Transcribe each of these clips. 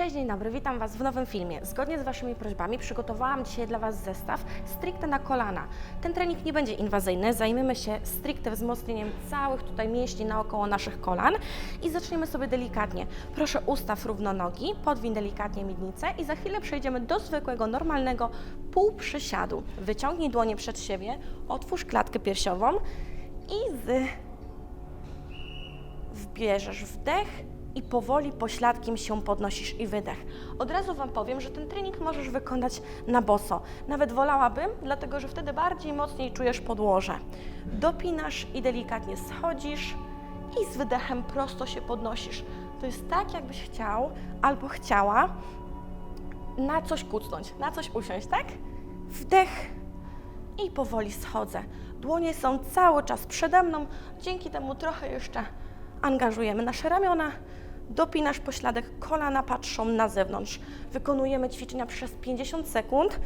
Cześć, dzień dobry, witam Was w nowym filmie. Zgodnie z Waszymi prośbami przygotowałam dzisiaj dla Was zestaw stricte na kolana. Ten trening nie będzie inwazyjny, zajmiemy się stricte wzmocnieniem całych tutaj mięśni naokoło naszych kolan i zaczniemy sobie delikatnie. Proszę ustaw równo nogi, podwiń delikatnie miednicę i za chwilę przejdziemy do zwykłego, normalnego półprzysiadu. Wyciągnij dłonie przed siebie, otwórz klatkę piersiową i z wbierzesz wdech i powoli pośladkiem się podnosisz i wydech. Od razu Wam powiem, że ten trening możesz wykonać na boso. Nawet wolałabym, dlatego że wtedy bardziej mocniej czujesz podłoże. Dopinasz i delikatnie schodzisz i z wydechem prosto się podnosisz. To jest tak, jakbyś chciał albo chciała na coś kucnąć, na coś usiąść, tak? Wdech i powoli schodzę. Dłonie są cały czas przede mną, dzięki temu trochę jeszcze angażujemy nasze ramiona, dopinasz pośladek, kolana patrzą na zewnątrz. Wykonujemy ćwiczenia przez 50 sekund,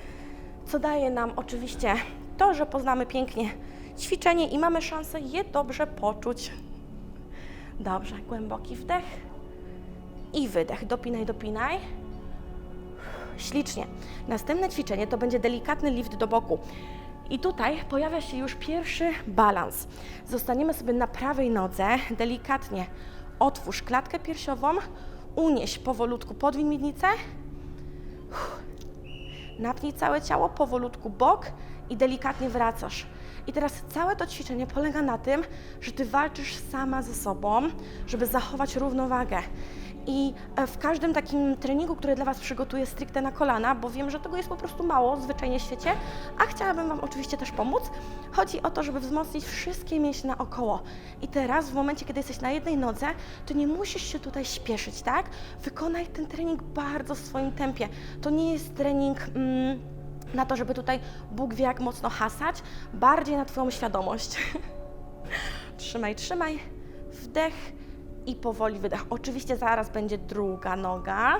co daje nam oczywiście to, że poznamy pięknie ćwiczenie i mamy szansę je dobrze poczuć. Dobrze, głęboki wdech i wydech. Dopinaj, dopinaj. Ślicznie. Następne ćwiczenie to będzie delikatny lift do boku. I tutaj pojawia się już pierwszy balans. Zostaniemy sobie na prawej nodze, delikatnie otwórz klatkę piersiową, unieś powolutku podwiń miednicę, napnij całe ciało, powolutku bok i delikatnie wracasz. I teraz całe to ćwiczenie polega na tym, że Ty walczysz sama ze sobą, żeby zachować równowagę. I e, w każdym takim treningu, który dla Was przygotuję stricte na kolana, bo wiem, że tego jest po prostu mało zwyczajnie w świecie, a chciałabym Wam oczywiście też pomóc, chodzi o to, żeby wzmocnić wszystkie mięśnie naokoło. I teraz, w momencie, kiedy jesteś na jednej nodze, to nie musisz się tutaj śpieszyć, tak? Wykonaj ten trening bardzo w swoim tempie. To nie jest trening... Mm, na to, żeby tutaj Bóg wie jak mocno hasać, bardziej na Twoją świadomość. trzymaj, trzymaj, wdech i powoli wydech. Oczywiście zaraz będzie druga noga.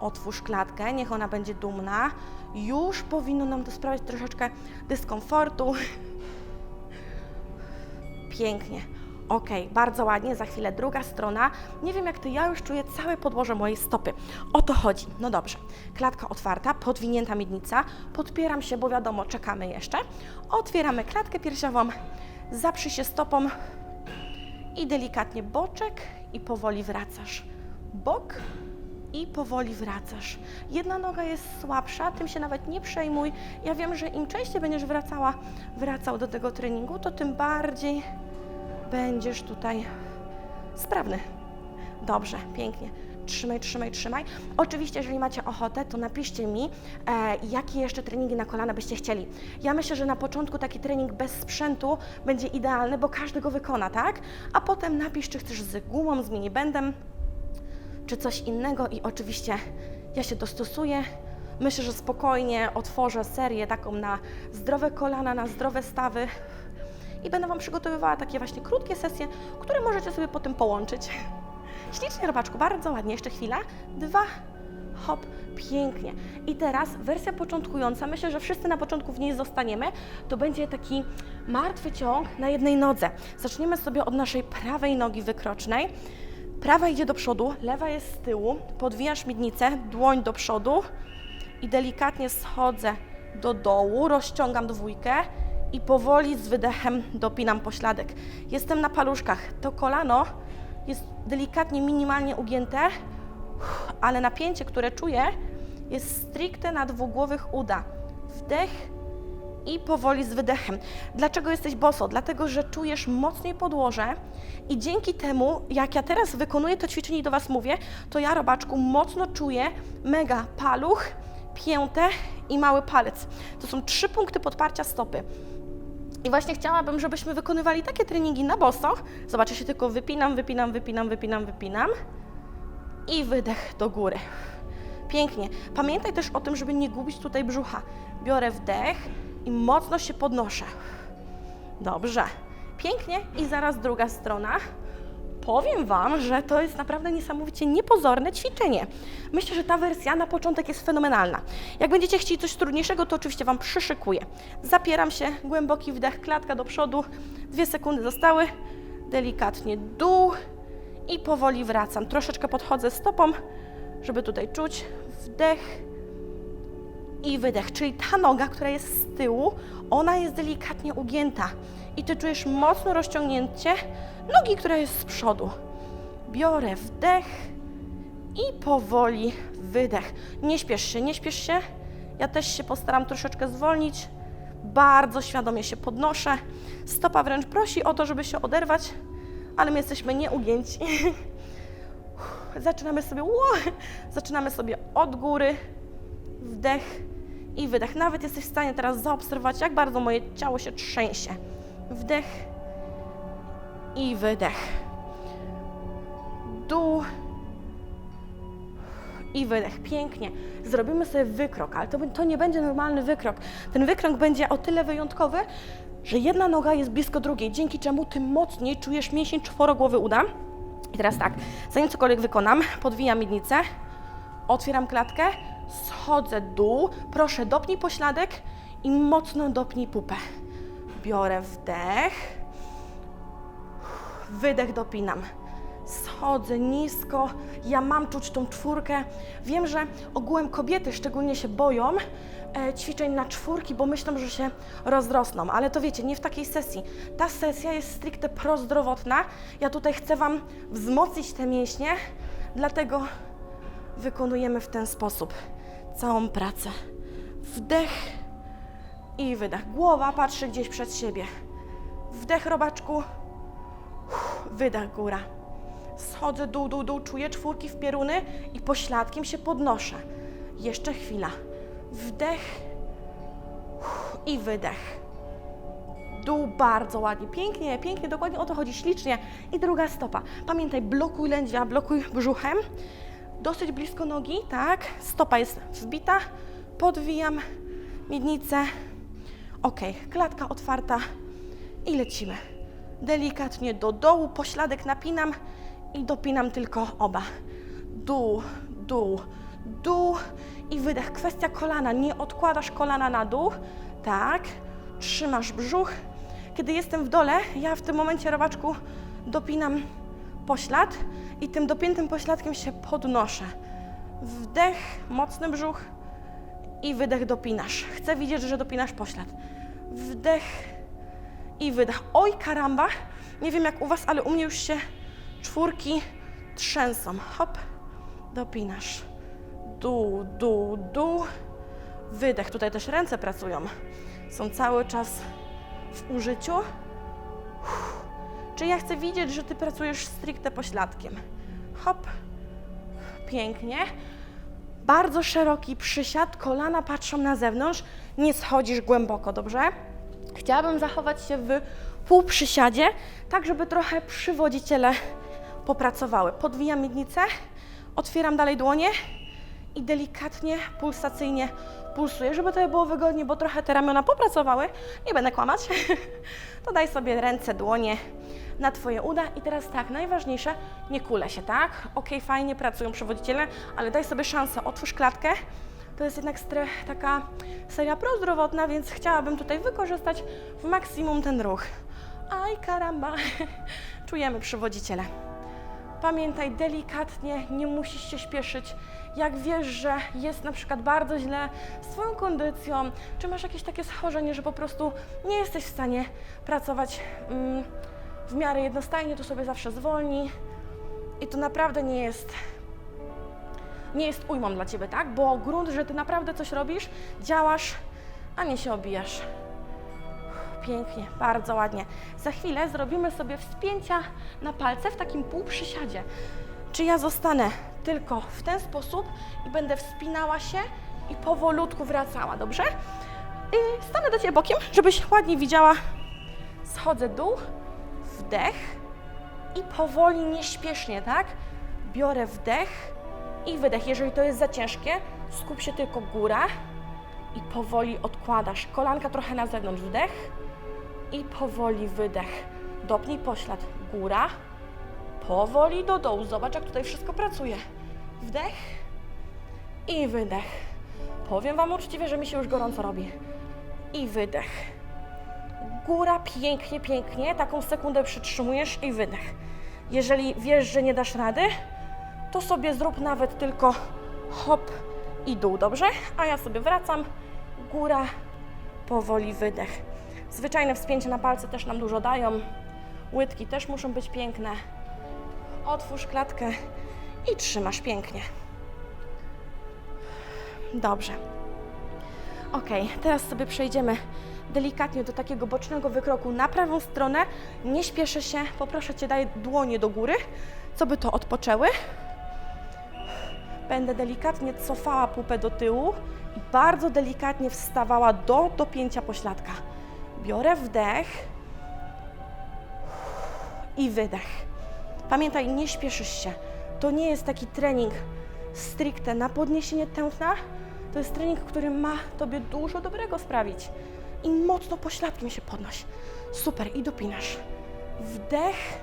Otwórz klatkę, niech ona będzie dumna. Już powinno nam to sprawiać troszeczkę dyskomfortu. Pięknie. Ok, bardzo ładnie, za chwilę druga strona. Nie wiem jak ty, ja już czuję całe podłoże mojej stopy. O to chodzi. No dobrze. Klatka otwarta, podwinięta miednica. Podpieram się, bo wiadomo, czekamy jeszcze. Otwieramy klatkę piersiową, zaprzyj się stopą i delikatnie boczek i powoli wracasz. Bok i powoli wracasz. Jedna noga jest słabsza, tym się nawet nie przejmuj. Ja wiem, że im częściej będziesz wracała, wracał do tego treningu, to tym bardziej będziesz tutaj sprawny. Dobrze, pięknie. Trzymaj, trzymaj, trzymaj. Oczywiście, jeżeli macie ochotę, to napiszcie mi, e, jakie jeszcze treningi na kolana byście chcieli. Ja myślę, że na początku taki trening bez sprzętu będzie idealny, bo każdy go wykona, tak? A potem napisz, czy chcesz z gumą, z minibandem, czy coś innego i oczywiście ja się dostosuję. Myślę, że spokojnie otworzę serię taką na zdrowe kolana, na zdrowe stawy i będę Wam przygotowywała takie właśnie krótkie sesje, które możecie sobie potem połączyć. Ślicznie, robaczku, bardzo ładnie. Jeszcze chwila. Dwa, hop, pięknie. I teraz wersja początkująca, myślę, że wszyscy na początku w niej zostaniemy, to będzie taki martwy ciąg na jednej nodze. Zaczniemy sobie od naszej prawej nogi wykrocznej. Prawa idzie do przodu, lewa jest z tyłu. Podwijasz miednicę, dłoń do przodu i delikatnie schodzę do dołu, rozciągam dwójkę i powoli z wydechem dopinam pośladek. Jestem na paluszkach. To kolano jest delikatnie, minimalnie ugięte, ale napięcie, które czuję, jest stricte na dwugłowych uda. Wdech i powoli z wydechem. Dlaczego jesteś boso? Dlatego, że czujesz mocniej podłoże i dzięki temu, jak ja teraz wykonuję to ćwiczenie i do Was mówię, to ja, robaczku, mocno czuję mega paluch, piętę i mały palec. To są trzy punkty podparcia stopy. I właśnie chciałabym, żebyśmy wykonywali takie treningi na boso. Zobaczcie, się tylko wypinam, wypinam, wypinam, wypinam, wypinam i wydech do góry. Pięknie. Pamiętaj też o tym, żeby nie gubić tutaj brzucha. Biorę wdech i mocno się podnoszę. Dobrze. Pięknie i zaraz druga strona. Powiem Wam, że to jest naprawdę niesamowicie niepozorne ćwiczenie. Myślę, że ta wersja na początek jest fenomenalna. Jak będziecie chcieli coś trudniejszego, to oczywiście Wam przyszykuję. Zapieram się, głęboki wdech, klatka do przodu. Dwie sekundy zostały. Delikatnie dół i powoli wracam. Troszeczkę podchodzę stopą, żeby tutaj czuć wdech i wydech, czyli ta noga, która jest z tyłu, ona jest delikatnie ugięta i ty czujesz mocno rozciągnięcie nogi, która jest z przodu. Biorę wdech i powoli wydech. Nie śpiesz się, nie śpiesz się. Ja też się postaram troszeczkę zwolnić. Bardzo świadomie się podnoszę. Stopa wręcz prosi o to, żeby się oderwać, ale my jesteśmy nieugięci. Zaczynamy sobie, zaczynamy sobie od góry. Wdech i wydech. Nawet jesteś w stanie teraz zaobserwować, jak bardzo moje ciało się trzęsie. Wdech i wydech. Dół i wydech. Pięknie. Zrobimy sobie wykrok, ale to, to nie będzie normalny wykrok. Ten wykrok będzie o tyle wyjątkowy, że jedna noga jest blisko drugiej, dzięki czemu tym mocniej czujesz mięsień czworogłowy uda. I teraz tak, zanim cokolwiek wykonam, podwijam miednicę, otwieram klatkę, schodzę dół, proszę dopnij pośladek i mocno dopnij pupę. Biorę wdech, wydech dopinam. Schodzę nisko, ja mam czuć tą czwórkę. Wiem, że ogółem kobiety szczególnie się boją e, ćwiczeń na czwórki, bo myślą, że się rozrosną, ale to wiecie, nie w takiej sesji. Ta sesja jest stricte prozdrowotna. Ja tutaj chcę Wam wzmocnić te mięśnie, dlatego wykonujemy w ten sposób całą pracę. Wdech i wydech. Głowa patrzy gdzieś przed siebie. Wdech robaczku, wydech góra. Schodzę dół, dół, dół, czuję czwórki w pieruny i pośladkiem się podnoszę. Jeszcze chwila. Wdech i wydech. Dół bardzo ładnie, pięknie, pięknie, dokładnie o to chodzi, ślicznie. I druga stopa. Pamiętaj, blokuj lędźwia, blokuj brzuchem. Dosyć blisko nogi, tak? Stopa jest wbita, podwijam miednicę. Ok, klatka otwarta i lecimy. Delikatnie do dołu, pośladek napinam i dopinam tylko oba. Dół, dół, dół i wydech. Kwestia kolana. Nie odkładasz kolana na dół. Tak. Trzymasz brzuch. Kiedy jestem w dole, ja w tym momencie robaczku dopinam poślad i tym dopiętym pośladkiem się podnoszę. Wdech, mocny brzuch i wydech dopinasz. Chcę widzieć, że dopinasz poślad. Wdech i wydech. Oj, karamba! Nie wiem jak u Was, ale u mnie już się czwórki trzęsą. Hop, dopinasz. Dół, dół, dół. Wydech. Tutaj też ręce pracują. Są cały czas w użyciu. Uff. Czy ja chcę widzieć, że Ty pracujesz stricte pośladkiem. Hop. Pięknie. Bardzo szeroki przysiad, kolana patrzą na zewnątrz, nie schodzisz głęboko, dobrze? Chciałabym zachować się w półprzysiadzie, tak żeby trochę przywodziciele popracowały. Podwijam miednicę, otwieram dalej dłonie i delikatnie, pulsacyjnie pulsuję, żeby to było wygodnie, bo trochę te ramiona popracowały, nie będę kłamać. to daj sobie ręce, dłonie na Twoje uda i teraz tak, najważniejsze, nie kule się, tak? Ok, fajnie pracują przewodziciele, ale daj sobie szansę, otwórz klatkę, to jest jednak taka seria prozdrowotna, więc chciałabym tutaj wykorzystać w maksimum ten ruch. Aj, karamba, czujemy przywodziciele. Pamiętaj delikatnie, nie musisz się śpieszyć. Jak wiesz, że jest na przykład bardzo źle z Twoją kondycją, czy masz jakieś takie schorzenie, że po prostu nie jesteś w stanie pracować mm, w miarę jednostajnie, to sobie zawsze zwolni. I to naprawdę nie jest, nie jest ujmą dla Ciebie, tak? Bo grunt, że Ty naprawdę coś robisz, działasz, a nie się obijasz. Pięknie, bardzo ładnie. Za chwilę zrobimy sobie wspięcia na palce w takim półprzysiadzie. Czy ja zostanę tylko w ten sposób i będę wspinała się i powolutku wracała, dobrze? I stanę do Ciebie bokiem, żebyś ładnie widziała. Schodzę dół, wdech i powoli, nieśpiesznie, tak? Biorę wdech i wydech. Jeżeli to jest za ciężkie, skup się tylko góra i powoli odkładasz. Kolanka trochę na zewnątrz, wdech i powoli wydech. Dopnij poślad, góra, powoli do dołu. Zobacz, jak tutaj wszystko pracuje. Wdech i wydech. Powiem Wam uczciwie, że mi się już gorąco robi. I wydech. Góra, pięknie, pięknie. Taką sekundę przytrzymujesz i wydech. Jeżeli wiesz, że nie dasz rady, to sobie zrób nawet tylko hop i dół, dobrze? A ja sobie wracam, góra, powoli wydech. Zwyczajne wspięcie na palce też nam dużo dają. Łydki też muszą być piękne. Otwórz klatkę i trzymasz pięknie. Dobrze. Ok, teraz sobie przejdziemy delikatnie do takiego bocznego wykroku na prawą stronę. Nie śpieszę się, poproszę Cię, daj dłonie do góry, co by to odpoczęły. Będę delikatnie cofała pupę do tyłu i bardzo delikatnie wstawała do dopięcia pośladka. Biorę wdech i wydech. Pamiętaj, nie śpieszysz się. To nie jest taki trening stricte na podniesienie tętna. To jest trening, który ma Tobie dużo dobrego sprawić. I mocno pośladkiem się podnoś. Super, i dopinasz. Wdech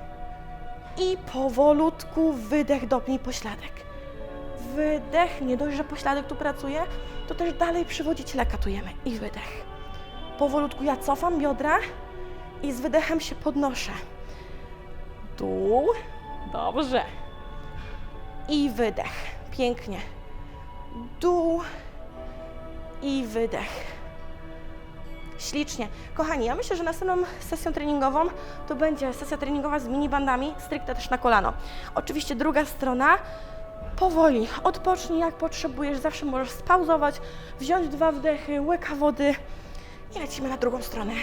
i powolutku wydech, dopnij pośladek. Wydech, nie dość, że pośladek tu pracuje, to też dalej przywodzić lekatujemy. I wydech. Powolutku ja cofam biodra i z wydechem się podnoszę. Dół. Dobrze. I wydech. Pięknie. Dół i wydech. Ślicznie. Kochani, ja myślę, że następną sesją treningową to będzie sesja treningowa z minibandami, stricte też na kolano. Oczywiście druga strona, powoli, odpocznij jak potrzebujesz, zawsze możesz spauzować, wziąć dwa wdechy, łyka wody i lecimy na drugą stronę.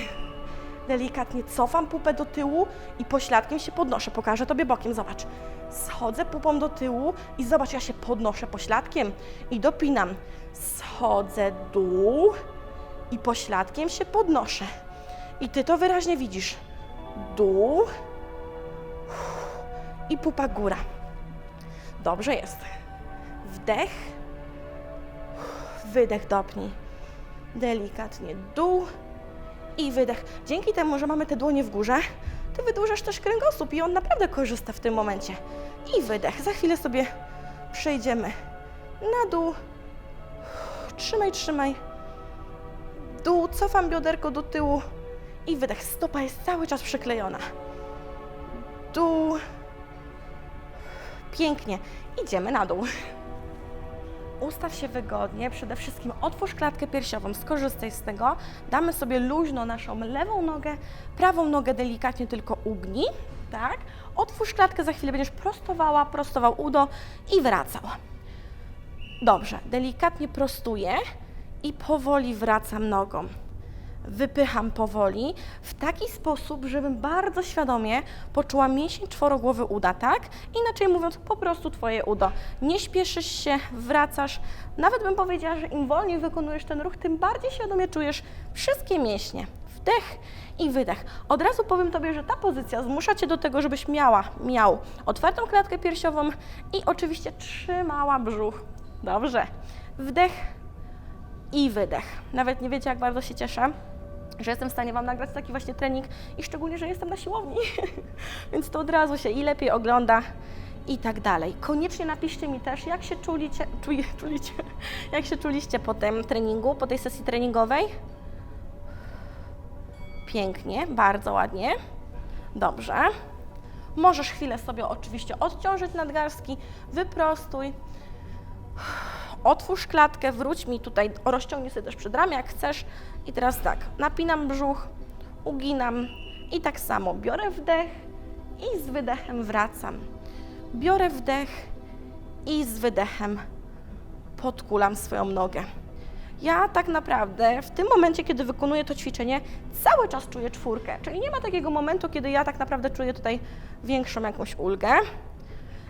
Delikatnie cofam pupę do tyłu i pośladkiem się podnoszę. Pokażę Tobie bokiem, zobacz. Schodzę pupą do tyłu i zobacz, ja się podnoszę pośladkiem i dopinam. Schodzę dół i pośladkiem się podnoszę. I Ty to wyraźnie widzisz. Dół i pupa góra. Dobrze jest. Wdech, wydech dopnij. Delikatnie dół i wydech. Dzięki temu, że mamy te dłonie w górze, Ty wydłużasz też kręgosłup i on naprawdę korzysta w tym momencie. I wydech. Za chwilę sobie przejdziemy na dół. Trzymaj, trzymaj. Dół, cofam bioderko do tyłu i wydech. Stopa jest cały czas przyklejona. Dół. Pięknie. Idziemy na dół. Ustaw się wygodnie, przede wszystkim otwórz klatkę piersiową, skorzystaj z tego. Damy sobie luźno naszą lewą nogę, prawą nogę delikatnie tylko ugnij, tak? Otwórz klatkę, za chwilę będziesz prostowała, prostował udo i wracał. Dobrze, delikatnie prostuję i powoli wracam nogą. Wypycham powoli w taki sposób, żebym bardzo świadomie poczuła mięsień czworogłowy uda, tak? Inaczej mówiąc, po prostu Twoje udo. Nie śpieszysz się, wracasz. Nawet bym powiedziała, że im wolniej wykonujesz ten ruch, tym bardziej świadomie czujesz wszystkie mięśnie. Wdech i wydech. Od razu powiem Tobie, że ta pozycja zmusza Cię do tego, żebyś miała, miał otwartą klatkę piersiową i oczywiście trzymała brzuch. Dobrze. Wdech i wydech. Nawet nie wiecie, jak bardzo się cieszę, że jestem w stanie Wam nagrać taki właśnie trening i szczególnie, że jestem na siłowni, więc to od razu się i lepiej ogląda i tak dalej. Koniecznie napiszcie mi też, jak się czulicie, czulicie, jak się czuliście po tym treningu, po tej sesji treningowej. Pięknie, bardzo ładnie. Dobrze. Możesz chwilę sobie oczywiście odciążyć nadgarstki, wyprostuj. Otwórz klatkę, wróć mi tutaj, rozciągnij sobie też przed ramię, jak chcesz. I teraz tak, napinam brzuch, uginam i tak samo biorę wdech i z wydechem wracam. Biorę wdech i z wydechem podkulam swoją nogę. Ja tak naprawdę w tym momencie, kiedy wykonuję to ćwiczenie, cały czas czuję czwórkę, czyli nie ma takiego momentu, kiedy ja tak naprawdę czuję tutaj większą jakąś ulgę.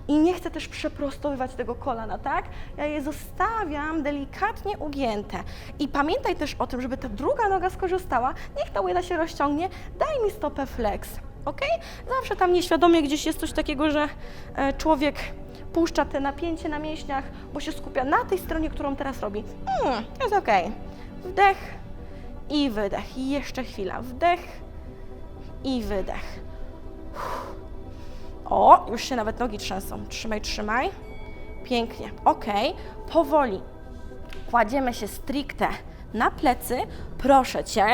I nie chcę też przeprostowywać tego kolana, tak? Ja je zostawiam delikatnie ugięte. I pamiętaj też o tym, żeby ta druga noga skorzystała. Niech ta łyda się rozciągnie. Daj mi stopę flex, ok? Zawsze tam nieświadomie gdzieś jest coś takiego, że e, człowiek puszcza te napięcie na mięśniach, bo się skupia na tej stronie, którą teraz robi. Mm, jest ok. Wdech i wydech. I jeszcze chwila. Wdech i wydech. O, już się nawet nogi trzęsą. Trzymaj, trzymaj. Pięknie. Ok. Powoli. Kładziemy się stricte na plecy. Proszę Cię,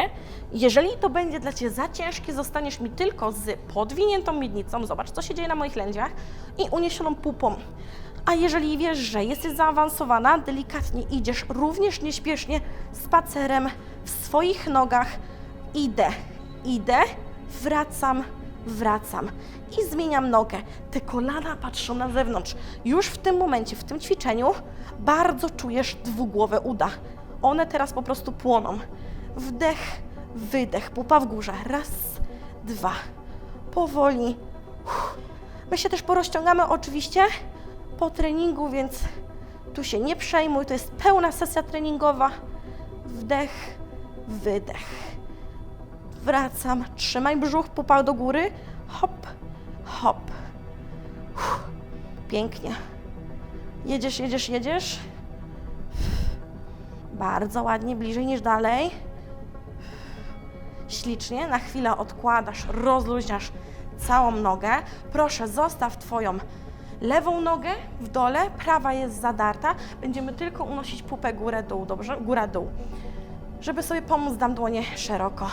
jeżeli to będzie dla Ciebie za ciężkie, zostaniesz mi tylko z podwiniętą miednicą. Zobacz, co się dzieje na moich lędźwiach i uniesioną pupą. A jeżeli wiesz, że jesteś zaawansowana, delikatnie idziesz również nieśpiesznie spacerem w swoich nogach. Idę, idę, wracam, wracam i zmieniam nogę. Te kolana patrzą na zewnątrz. Już w tym momencie, w tym ćwiczeniu, bardzo czujesz dwugłowe uda. One teraz po prostu płoną. Wdech, wydech, pupa w górze. Raz, dwa. Powoli. Uff. My się też porozciągamy oczywiście po treningu, więc tu się nie przejmuj. To jest pełna sesja treningowa. Wdech, wydech. Wracam, trzymaj brzuch, pupa do góry. Hop, hop. Uff. Pięknie. Jedziesz, jedziesz, jedziesz. Bardzo ładnie, bliżej niż dalej. Ślicznie, na chwilę odkładasz, rozluźniasz całą nogę. Proszę, zostaw Twoją lewą nogę w dole, prawa jest zadarta. Będziemy tylko unosić pupę górę-dół, dobrze? Góra-dół. Żeby sobie pomóc, dam dłonie szeroko.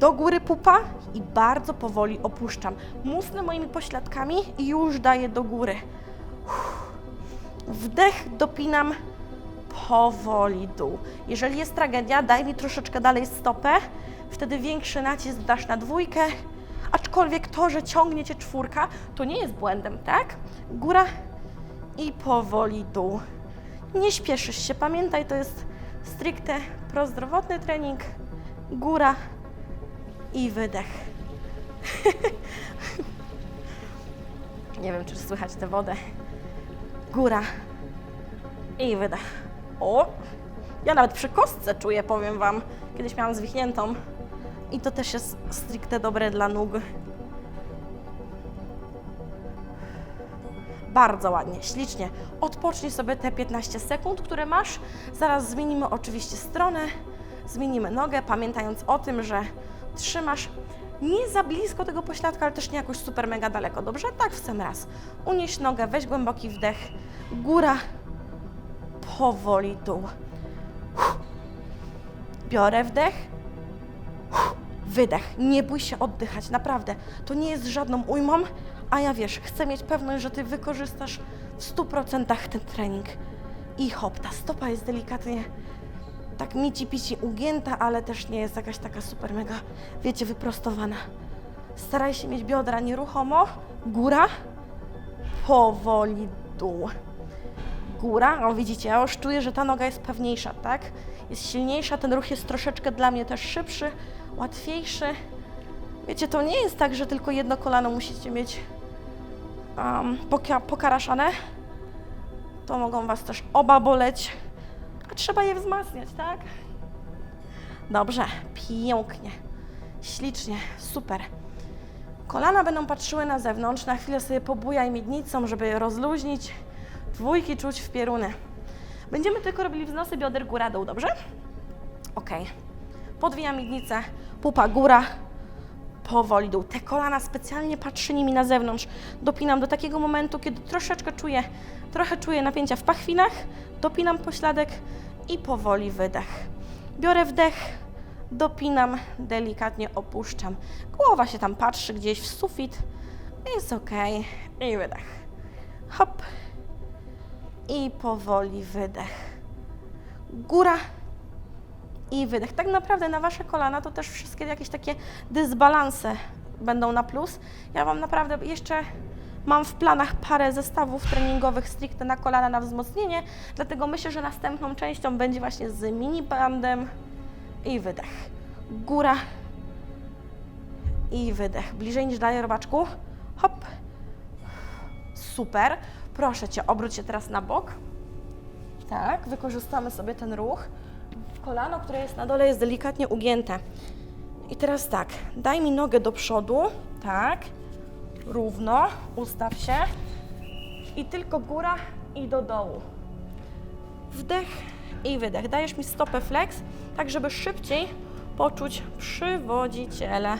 Do góry pupa i bardzo powoli opuszczam. Musnę moimi pośladkami i już daję do góry. Wdech, dopinam powoli dół. Jeżeli jest tragedia, daj mi troszeczkę dalej stopę, wtedy większy nacisk dasz na dwójkę, aczkolwiek to, że ciągnie Cię czwórka, to nie jest błędem, tak? Góra i powoli dół. Nie śpieszysz się, pamiętaj, to jest stricte prozdrowotny trening. Góra i wydech. nie wiem, czy słychać tę wodę. Góra i wydech. O! Ja nawet przy kostce czuję, powiem Wam. Kiedyś miałam zwichniętą. I to też jest stricte dobre dla nóg. Bardzo ładnie, ślicznie. Odpocznij sobie te 15 sekund, które masz. Zaraz zmienimy oczywiście stronę, zmienimy nogę, pamiętając o tym, że trzymasz nie za blisko tego pośladka, ale też nie jakoś super mega daleko, dobrze? Tak w sam raz. Unieś nogę, weź głęboki wdech, góra, powoli dół. Biorę wdech, wydech. Nie bój się oddychać, naprawdę. To nie jest żadną ujmą, a ja wiesz, chcę mieć pewność, że Ty wykorzystasz w 100% ten trening. I hop, ta stopa jest delikatnie tak mici pici ugięta, ale też nie jest jakaś taka super mega, wiecie, wyprostowana. Staraj się mieć biodra nieruchomo, góra, powoli dół góra, o widzicie, ja już czuję, że ta noga jest pewniejsza, tak? Jest silniejsza, ten ruch jest troszeczkę dla mnie też szybszy, łatwiejszy. Wiecie, to nie jest tak, że tylko jedno kolano musicie mieć um, poka pokaraszane. To mogą Was też oba boleć, trzeba je wzmacniać, tak? Dobrze, pięknie, ślicznie, super. Kolana będą patrzyły na zewnątrz, na chwilę sobie pobujaj miednicą, żeby rozluźnić. Dwójki czuć w pierunę. Będziemy tylko robili wznosy bioder góra-dół, dobrze? Ok. Podwijam miednicę, pupa góra, powoli dół. Te kolana specjalnie patrzy nimi na zewnątrz. Dopinam do takiego momentu, kiedy troszeczkę czuję, trochę czuję napięcia w pachwinach, dopinam pośladek i powoli wydech. Biorę wdech, dopinam, delikatnie opuszczam. Głowa się tam patrzy gdzieś w sufit. Jest ok. I wydech. Hop i powoli wydech. Góra i wydech. Tak naprawdę na Wasze kolana to też wszystkie jakieś takie dysbalanse będą na plus. Ja Wam naprawdę jeszcze mam w planach parę zestawów treningowych stricte na kolana na wzmocnienie, dlatego myślę, że następną częścią będzie właśnie z mini bandem i wydech. Góra i wydech. Bliżej niż dalej, robaczku. Hop. Super. Proszę Cię, obróć się teraz na bok. Tak, wykorzystamy sobie ten ruch. Kolano, które jest na dole, jest delikatnie ugięte. I teraz tak, daj mi nogę do przodu, tak, równo, ustaw się i tylko góra i do dołu. Wdech i wydech. Dajesz mi stopę flex, tak żeby szybciej poczuć przywodziciele.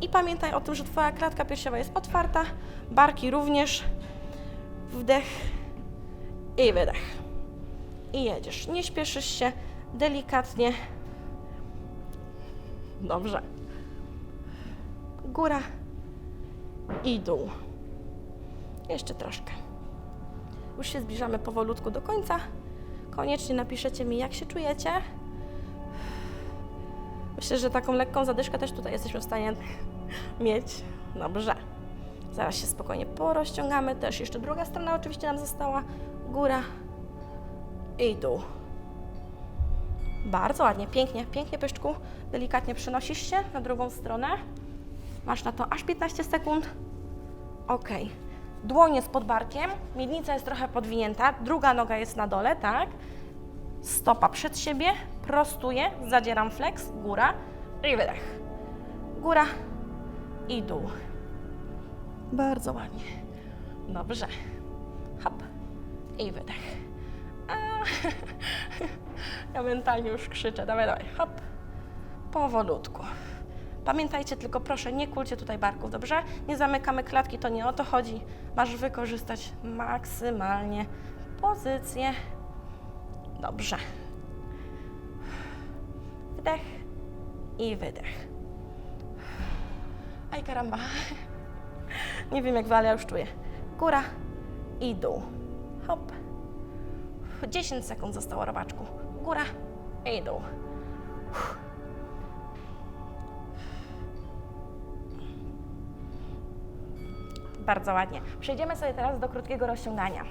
I pamiętaj o tym, że Twoja klatka piersiowa jest otwarta, barki również. Wdech i wydech. I jedziesz. Nie śpieszysz się, delikatnie. Dobrze. Góra i dół. Jeszcze troszkę. Już się zbliżamy powolutku do końca. Koniecznie napiszecie mi, jak się czujecie. Myślę, że taką lekką zadyszkę też tutaj jesteśmy w stanie mieć. Dobrze. Zaraz się spokojnie porozciągamy. Też jeszcze druga strona oczywiście nam została. Góra i dół. Bardzo ładnie, pięknie, pięknie pyszczku. Delikatnie przenosisz się na drugą stronę. Masz na to aż 15 sekund. Ok. Dłonie z pod barkiem, miednica jest trochę podwinięta, druga noga jest na dole, tak? Stopa przed siebie, prostuję, zadzieram flex, góra i wydech. Góra i dół. Bardzo ładnie. Dobrze. Hop i wydech. Ja mentalnie już krzyczę. Dawaj, dawaj. Hop. Powolutku. Pamiętajcie tylko, proszę, nie kulcie tutaj barków, dobrze? Nie zamykamy klatki, to nie o to chodzi. Masz wykorzystać maksymalnie pozycję. Dobrze. Wdech i wydech. Aj karamba. Nie wiem jak wy, ale ja już czuję. Góra i dół. Hop. 10 sekund zostało, robaczku. Góra i dół. Bardzo ładnie. Przejdziemy sobie teraz do krótkiego rozciągania.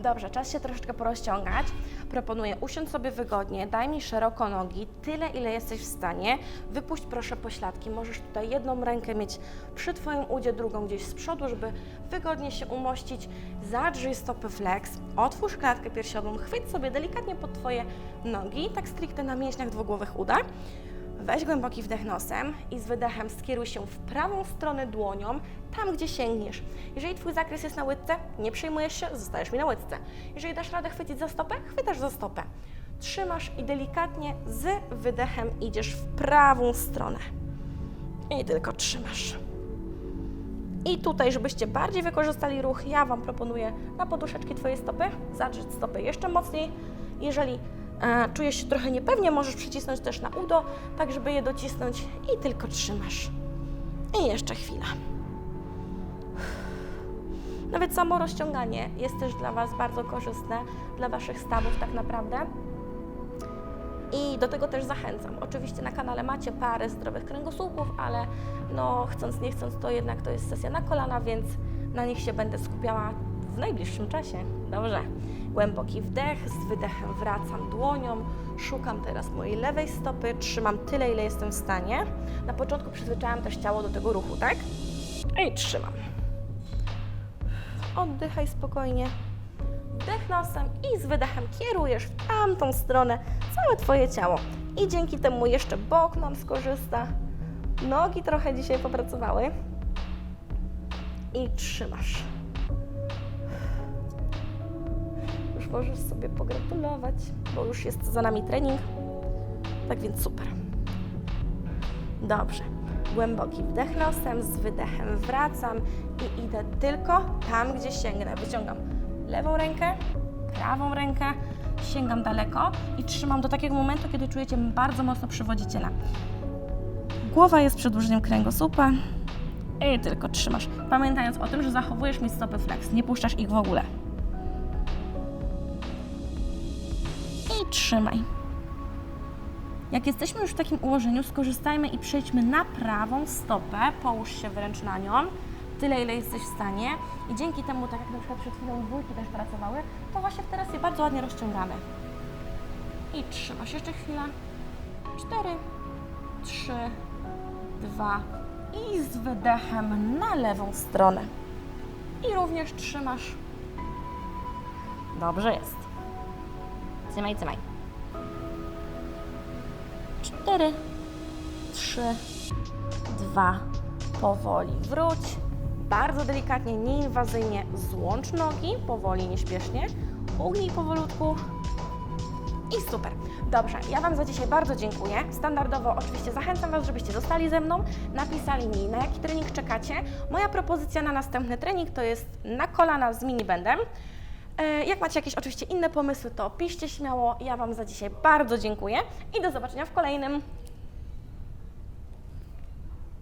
Dobrze, czas się troszeczkę porozciągać. Proponuję usiądź sobie wygodnie, daj mi szeroko nogi, tyle ile jesteś w stanie. Wypuść proszę pośladki. Możesz tutaj jedną rękę mieć przy Twoim udzie, drugą gdzieś z przodu, żeby wygodnie się umościć. Zadrzyj stopy flex, otwórz klatkę piersiową, chwyć sobie delikatnie pod Twoje nogi, tak stricte na mięśniach dwugłowych uda. Weź głęboki wdech nosem i z wydechem skieruj się w prawą stronę dłonią, tam gdzie sięgniesz. Jeżeli Twój zakres jest na łydce, nie przejmujesz się, zostajesz mi na łydce. Jeżeli dasz radę chwycić za stopę, chwytasz za stopę. Trzymasz i delikatnie z wydechem idziesz w prawą stronę. I tylko trzymasz. I tutaj, żebyście bardziej wykorzystali ruch, ja Wam proponuję na poduszeczki Twojej stopy, zadrzeć stopy jeszcze mocniej. Jeżeli czujesz się trochę niepewnie, możesz przycisnąć też na udo, tak żeby je docisnąć i tylko trzymasz. I jeszcze chwila. Nawet samo rozciąganie jest też dla Was bardzo korzystne, dla Waszych stawów tak naprawdę. I do tego też zachęcam. Oczywiście na kanale macie parę zdrowych kręgosłupów, ale no chcąc nie chcąc to jednak to jest sesja na kolana, więc na nich się będę skupiała w najbliższym czasie. Dobrze. Głęboki wdech, z wydechem wracam dłonią, szukam teraz mojej lewej stopy, trzymam tyle, ile jestem w stanie. Na początku przyzwyczajam też ciało do tego ruchu, tak? I trzymam. Oddychaj spokojnie. Wdech nosem i z wydechem kierujesz w tamtą stronę całe Twoje ciało. I dzięki temu jeszcze bok nam skorzysta. Nogi trochę dzisiaj popracowały. I trzymasz. Możesz sobie pogratulować, bo już jest za nami trening. Tak więc super. Dobrze. Głęboki wdech nosem, z wydechem wracam i idę tylko tam, gdzie sięgnę. Wyciągam lewą rękę, prawą rękę, sięgam daleko i trzymam do takiego momentu, kiedy czujecie bardzo mocno przywodziciela. Głowa jest przedłużeniem kręgosłupa i tylko trzymasz. Pamiętając o tym, że zachowujesz mi stopy flex, nie puszczasz ich w ogóle. Trzymaj. Jak jesteśmy już w takim ułożeniu, skorzystajmy i przejdźmy na prawą stopę, połóż się wręcz na nią, tyle ile jesteś w stanie i dzięki temu, tak jak na przykład przed chwilą dwójki też pracowały, to właśnie teraz je bardzo ładnie rozciągamy. I trzymasz jeszcze chwilę. Cztery, trzy, dwa i z wydechem na lewą stronę. I również trzymasz. Dobrze jest. Trzymaj, trzymaj. Cztery, trzy, dwa, powoli wróć. Bardzo delikatnie, nieinwazyjnie złącz nogi, powoli, nieśpiesznie. Ugnij powolutku. I super. Dobrze, ja Wam za dzisiaj bardzo dziękuję. Standardowo oczywiście zachęcam Was, żebyście zostali ze mną, napisali mi, na jaki trening czekacie. Moja propozycja na następny trening to jest na kolana z minibandem. E, Jak macie jakieś oczywiście inne pomysły, to piszcie śmiało. Ja Wam za dzisiaj bardzo dziękuję i do zobaczenia w kolejnym.